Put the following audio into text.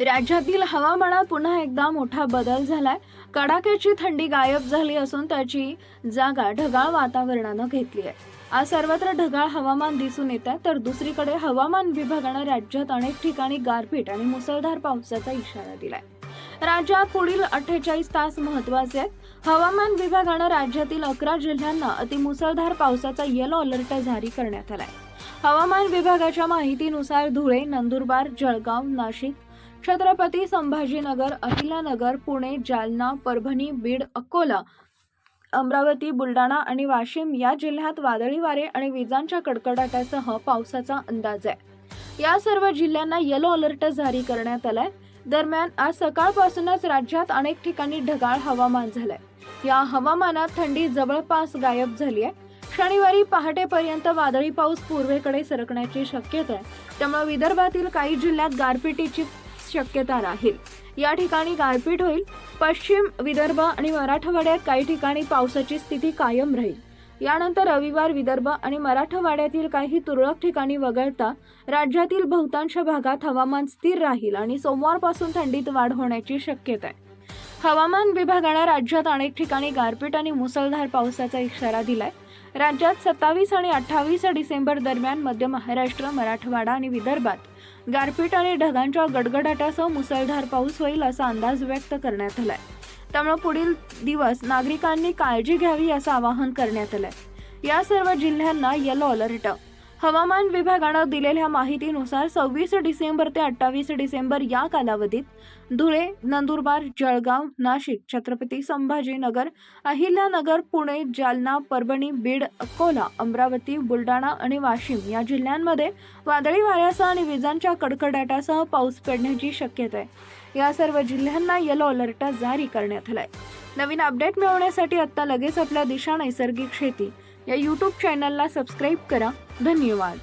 राज्यातील हवामानात पुन्हा एकदा मोठा बदल झालाय. कडाक्याची थंडी गायब झाली असून त्याची जागा ढगाळ वातावरणानं घेतली आहे. आज सर्वत्र ढगाळ हवामान दिसून येत आहे तर दुसरीकडे हवामान विभागानं राज्यात अनेक ठिकाणी गारपीट आणि मुसळधार पावसाचा इशारा दिलाय. राज्यात पुढील अठ्ठेचाळीस तास महत्त्वाचे आहेत. हवामान विभागानं राज्यातील अकरा जिल्ह्यांना अतिमुसळधार पावसाचा येलो अलर्ट जारी करण्यात आलाय. हवामान विभागाच्या माहितीनुसार धुळे नंदुरबार जळगाव नाशिक छत्रपती संभाजीनगर अहिल्यानगर पुणे जालना परभणी बीड अकोला अमरावती बुलढाणा आणि वाशिम या जिल्ह्यात वादळी वारे आणि विजांच्या कडकडाटासह पावसाचा अंदाज आहे. या सर्व जिल्ह्यांना येलो अलर्ट जारी करण्यात आलाय. दरम्यान आज सकाळपासूनच राज्यात अनेक ठिकाणी ढगाळ हवामान झालंय. या हवामानात थंडी जवळपास गायब झाली आहे. शनिवारी पहाटेपर्यंत वादळी पाऊस पूर्वेकडे सरकण्याची शक्यता आहे. त्यामुळे विदर्भातील काही जिल्ह्यात गारपिटीची शक्यता राहील. या ठिकाणी गारपीट होईल. पश्चिम विदर्भ आणि मराठवाड्यात काही ठिकाणी पावसाची स्थिती कायम राहील. यानंतर रविवार विदर्भ आणि मराठवाड्यातील काही तुरळक ठिकाणी वगळता राज्यातील बहुतांश भागात हवामान स्थिर राहील आणि सोमवारपासून थंडीत वाढ होण्याची शक्यता आहे. हवामान विभागानं राज्यात अनेक ठिकाणी गारपीट आणि मुसळधार पावसाचा इशारा दिलाय. राज्यात सत्तावीस आणि अठ्ठावीस डिसेंबर दरम्यान मध्य महाराष्ट्र मराठवाडा आणि विदर्भात गारपीट आणि ढगांच्या गडगडाटासह मुसळधार पाऊस होईल असा अंदाज व्यक्त करण्यात आलाय. त्यामुळे पुढील दिवस नागरिकांनी काळजी घ्यावी असं आवाहन करण्यात आलंय. या सर्व जिल्ह्यांना येलो अलर्ट हवामान विभागानं दिलेल्या माहितीनुसार सव्वीस डिसेंबर ते अठ्ठावीस डिसेंबर या कालावधीत धुळे नंदुरबार जळगाव नाशिक छत्रपती संभाजीनगर अहिल्यानगर पुणे जालना परभणी बीड अकोला अमरावती बुलढाणा आणि वाशिम या जिल्ह्यांमध्ये वादळी वाऱ्यासह आणि विजांच्या कडकडाटासह पाऊस पडण्याची शक्यता आहे. या सर्व जिल्ह्यांना येलो अलर्ट जारी करण्यात आलाय. नवीन अपडेट मिळवण्यासाठी आत्ता लगेच आपल्या दिशा नैसर्गिक शेती या यूट्यूब चॅनलला सबस्क्राईब करा. धन्यवाद